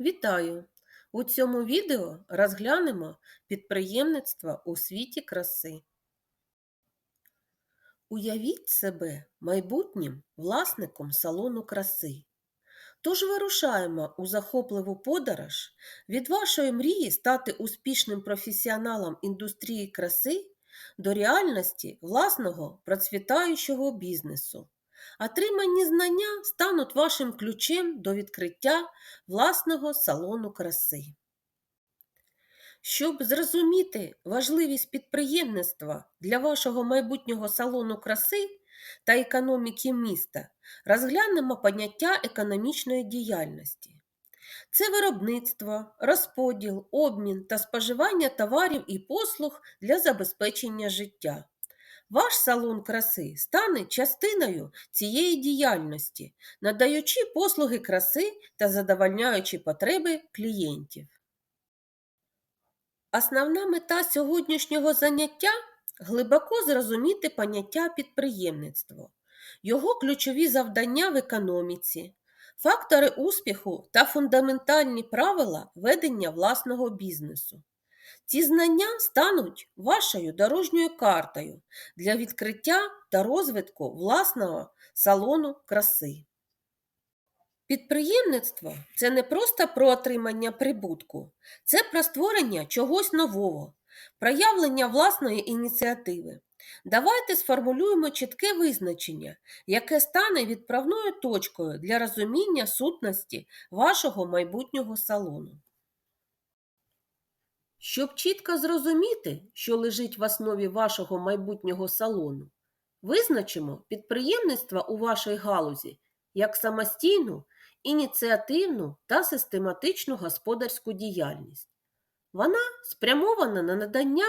Вітаю! У цьому відео розглянемо підприємництво у світі краси. Уявіть себе майбутнім власником салону краси. Тож вирушаємо у захопливу подорож від вашої мрії стати успішним професіоналом індустрії краси до реальності власного процвітаючого бізнесу. Отримані знання стануть вашим ключем до відкриття власного салону краси. Щоб зрозуміти важливість підприємництва для вашого майбутнього салону краси та економіки міста, розглянемо поняття економічної діяльності. Це виробництво, розподіл, обмін та споживання товарів і послуг для забезпечення життя. Ваш салон краси стане частиною цієї діяльності, надаючи послуги краси та задовольняючи потреби клієнтів. Основна мета сьогоднішнього заняття глибоко зрозуміти поняття підприємництво, його ключові завдання в економіці, фактори успіху та фундаментальні правила ведення власного бізнесу. Ці знання стануть вашою дорожньою картою для відкриття та розвитку власного салону краси. Підприємництво це не просто про отримання прибутку, це про створення чогось нового, проявлення власної ініціативи. Давайте сформулюємо чітке визначення, яке стане відправною точкою для розуміння сутності вашого майбутнього салону. Щоб чітко зрозуміти, що лежить в основі вашого майбутнього салону, визначимо підприємництво у вашій галузі як самостійну, ініціативну та систематичну господарську діяльність. Вона спрямована на надання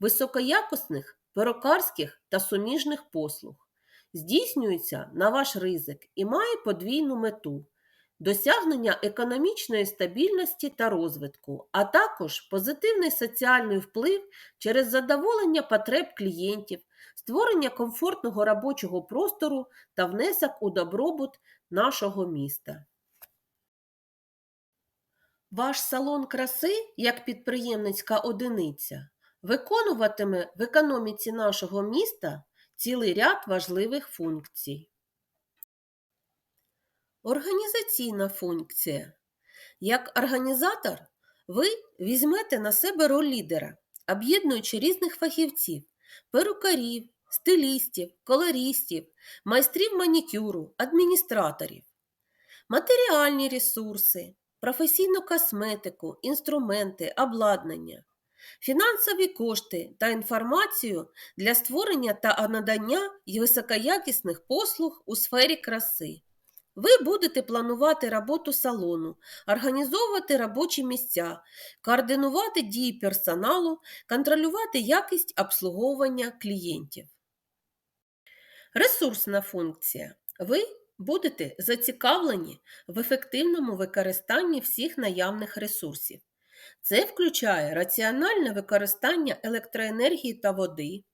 високоякісних перукарських та суміжних послуг, здійснюється на ваш ризик і має подвійну мету досягнення економічної стабільності та розвитку, а також позитивний соціальний вплив через задоволення потреб клієнтів, створення комфортного робочого простору та внесок у добробут нашого міста. Ваш салон краси, як підприємницька одиниця, виконуватиме в економіці нашого міста цілий ряд важливих функцій. Організаційна функція. Як організатор, ви візьмете на себе роль лідера, об'єднуючи різних фахівців, перукарів, стилістів, колористів, майстрів манікюру, адміністраторів, матеріальні ресурси, професійну косметику, інструменти, обладнання, фінансові кошти та інформацію для створення та надання високоякісних послуг у сфері краси. Ви будете планувати роботу салону, організовувати робочі місця, координувати дії персоналу, контролювати якість обслуговування клієнтів. Ресурсна функція. Ви будете зацікавлені в ефективному використанні всіх наявних ресурсів. Це включає раціональне використання електроенергії та води,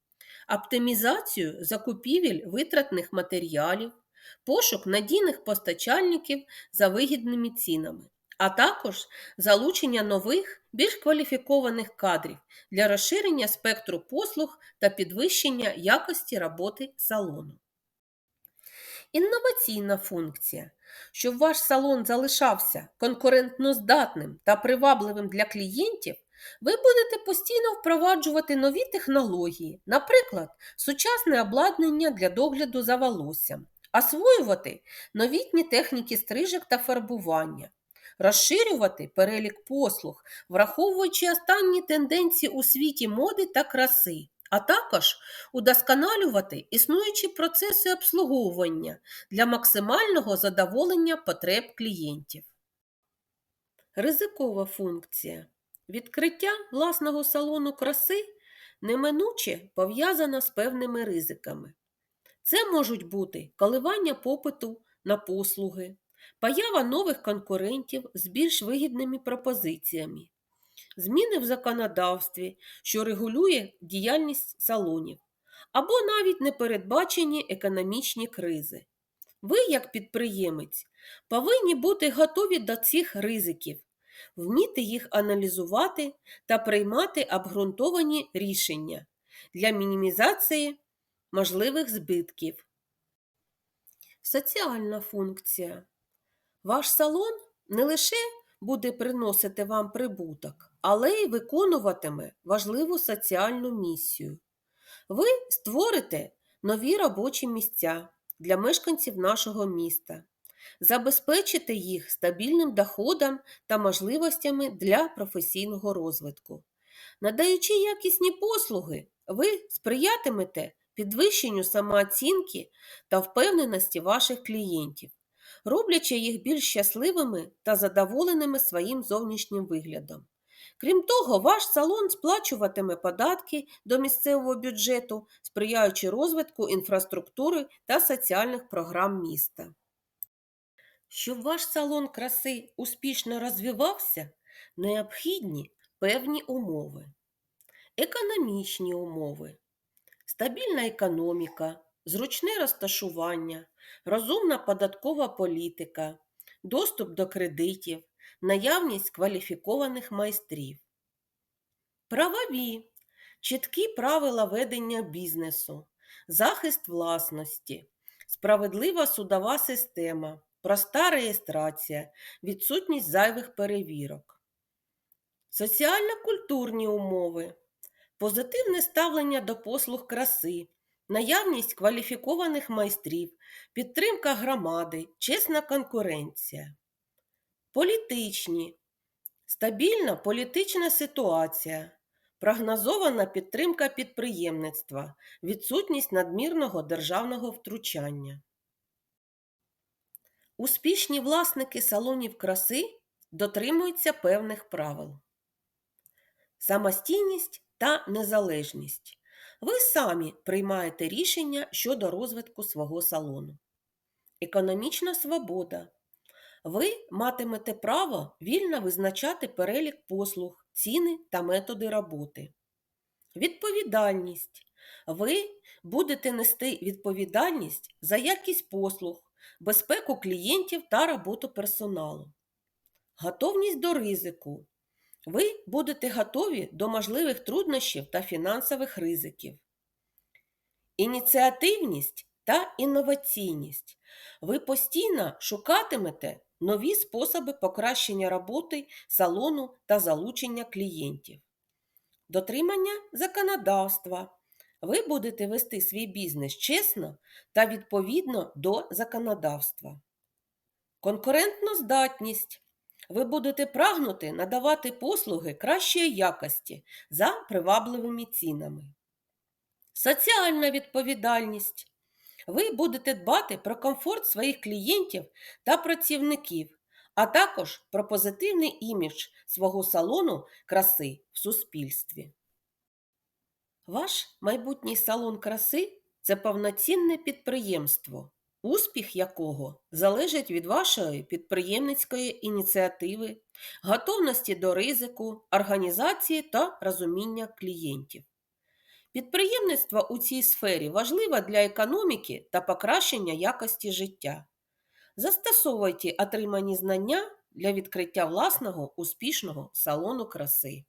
оптимізацію закупівель витратних матеріалів пошук надійних постачальників за вигідними цінами, а також залучення нових, більш кваліфікованих кадрів для розширення спектру послуг та підвищення якості роботи салону. Інноваційна функція. Щоб ваш салон залишався конкурентно здатним та привабливим для клієнтів, ви будете постійно впроваджувати нові технології, наприклад, сучасне обладнання для догляду за волоссям, освоювати новітні техніки стрижок та фарбування, розширювати перелік послуг, враховуючи останні тенденції у світі моди та краси, а також удосконалювати існуючі процеси обслуговування для максимального задоволення потреб клієнтів. Ризикова функція. Відкриття власного салону краси неминуче пов'язано з певними ризиками. Це можуть бути коливання попиту на послуги, поява нових конкурентів з більш вигідними пропозиціями, зміни в законодавстві, що регулює діяльність салонів, або навіть непередбачені економічні кризи. Ви, як підприємець, повинні бути готові до цих ризиків, вміти їх аналізувати та приймати обґрунтовані рішення для мінімізації можливих збитків. Соціальна функція. Ваш салон не лише буде приносити вам прибуток, але й виконуватиме важливу соціальну місію. Ви створите нові робочі місця для мешканців нашого міста, забезпечите їх стабільним доходом та можливостями для професійного розвитку. Надаючи якісні послуги, ви сприятимете підвищенню самооцінки та впевненості ваших клієнтів, роблячи їх більш щасливими та задоволеними своїм зовнішнім виглядом. Крім того, ваш салон сплачуватиме податки до місцевого бюджету, сприяючи розвитку інфраструктури та соціальних програм міста. Щоб ваш салон краси успішно розвивався, необхідні певні умови. Економічні умови, стабільна економіка, зручне розташування, розумна податкова політика, доступ до кредитів, наявність кваліфікованих майстрів. Правові, чіткі правила ведення бізнесу, захист власності, справедлива судова система, проста реєстрація, відсутність зайвих перевірок. Соціально-культурні умови, позитивне ставлення до послуг краси, наявність кваліфікованих майстрів, підтримка громади, чесна конкуренція. Політичні, стабільна політична ситуація, прогнозована підтримка підприємництва, відсутність надмірного державного втручання. Успішні власники салонів краси дотримуються певних правил. Самостійність та незалежність. Ви самі приймаєте рішення щодо розвитку свого салону. Економічна свобода. Ви матимете право вільно визначати перелік послуг, ціни та методи роботи. Відповідальність. Ви будете нести відповідальність за якість послуг, безпеку клієнтів та роботу персоналу. Готовність до ризику. Ви будете готові до можливих труднощів та фінансових ризиків. Ініціативність та інноваційність. Ви постійно шукатимете нові способи покращення роботи салону та залучення клієнтів. Дотримання законодавства. Ви будете вести свій бізнес чесно та відповідно до законодавства. Конкурентну здатність. Ви будете прагнути надавати послуги кращої якості за привабливими цінами. Соціальна відповідальність. Ви будете дбати про комфорт своїх клієнтів та працівників, а також про позитивний імідж свого салону краси в суспільстві. Ваш майбутній салон краси це повноцінне підприємство, успіх якого залежить від вашої підприємницької ініціативи, готовності до ризику, організації та розуміння клієнтів. Підприємництво у цій сфері важливе для економіки та покращення якості життя. Застосовуйте отримані знання для відкриття власного успішного салону краси.